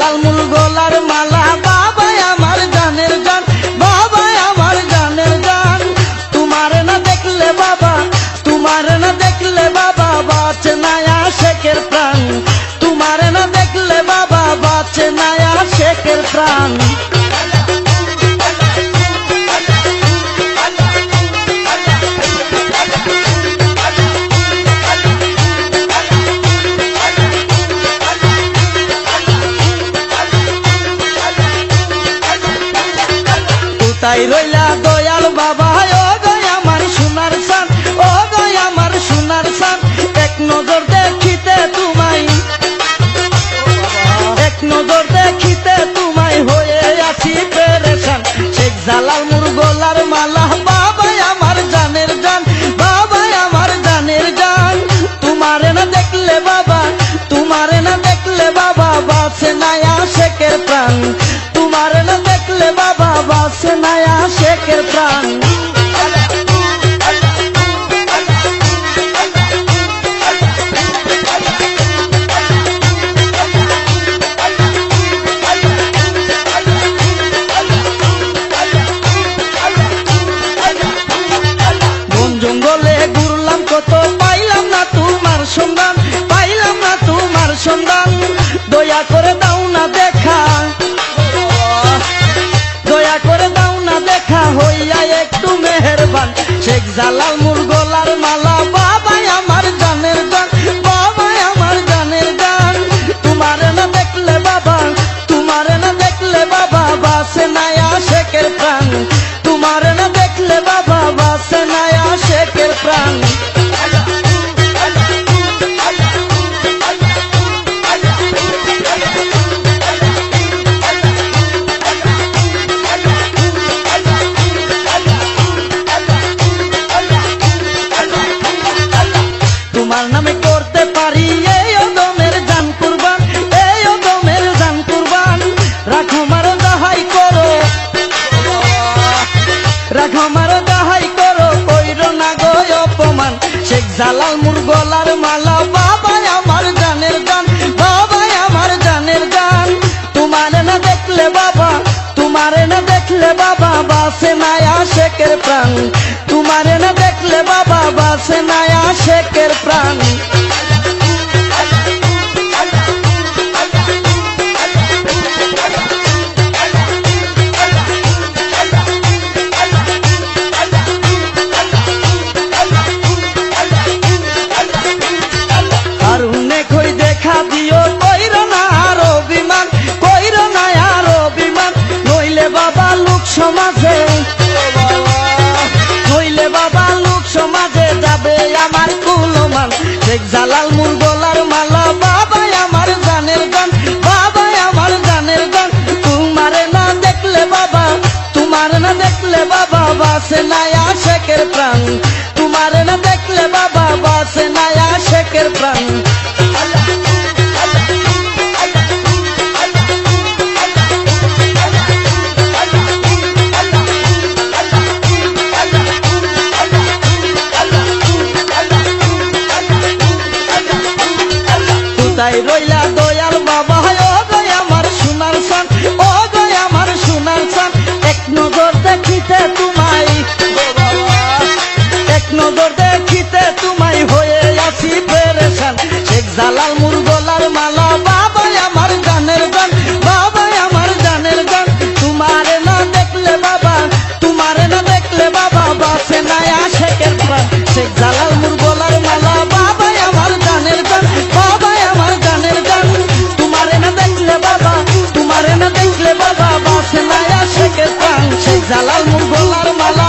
লাল মূল গলার মালা বাবা আমার জানের জান বাবা আমার জানের জান। তোমার না দেখলে বাবা, তোমার না দেখলে বাবা, বাঁচে না শেখের প্রাণ। তোমার না দেখলে বাবা, বাঁচে না শেখের প্রাণ। তাই রইলা দয়াল বাবা ও দয়া আমার সোনার সান ও দয়া আমার সোনার সান এক নজর শেখ জালাল মুরগ তোমার নামে করতে পারি, এই দমের জান কুরবান, এই অদমের জান কুরবান। রাখো মার দহাই করো। রাখো মার দহাই করো, কইর না গো অপমান। শেখ জালাল মুর মালা বাবা আমার জানের গান বাবা আমার জানের গান তোমারে না দেখলে বাবা, তোমারে না দেখলে বাবা, বাসে না আশেকের প্রাণ। আশেকের প্রাণ জালাল, শেখ জালাল মুর গলার মালা, বাবাই আমার জানের গান, বাবাই আমার জানের গান। তোমারে না দেখলে বাবা, তোমার না দেখলে বাবা, বাসে নায়া শেখের প্রাণ। তোমারে না দেখলে বাবা, বাসে নায়া শেখের প্রাণ। তাই রইলা আমার মালা